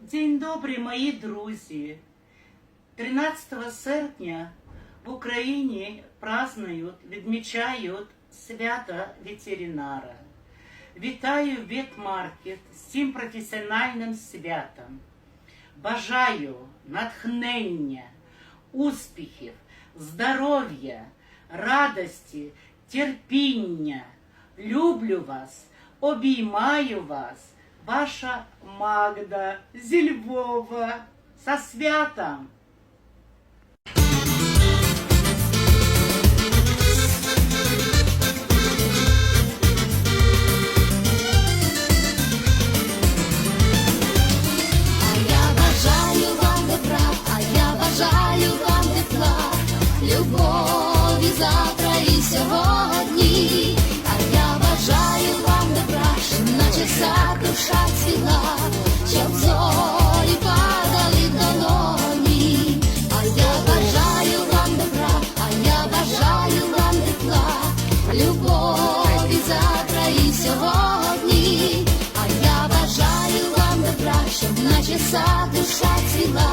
День добрий, мої друзі. 13 серпня в Україні празднують, відмічають свято ветеринара. Вітаю ветмаркет з цим професіональним святом. Бажаю натхнення, успіхів, здоров'я, радості, терпіння. Люблю вас, обіймаю вас, ваша Магда зі Львова. Со святом! А я бажаю вам добра, а я бажаю вам тепла, любові завтра і сьогодні. душа цвіла, щоб зорі падали в долоні. А я бажаю вам добра, а я бажаю вам тепла, любові завтра і сьогодні. А я бажаю вам добра, щоб наче сад душа цвіла,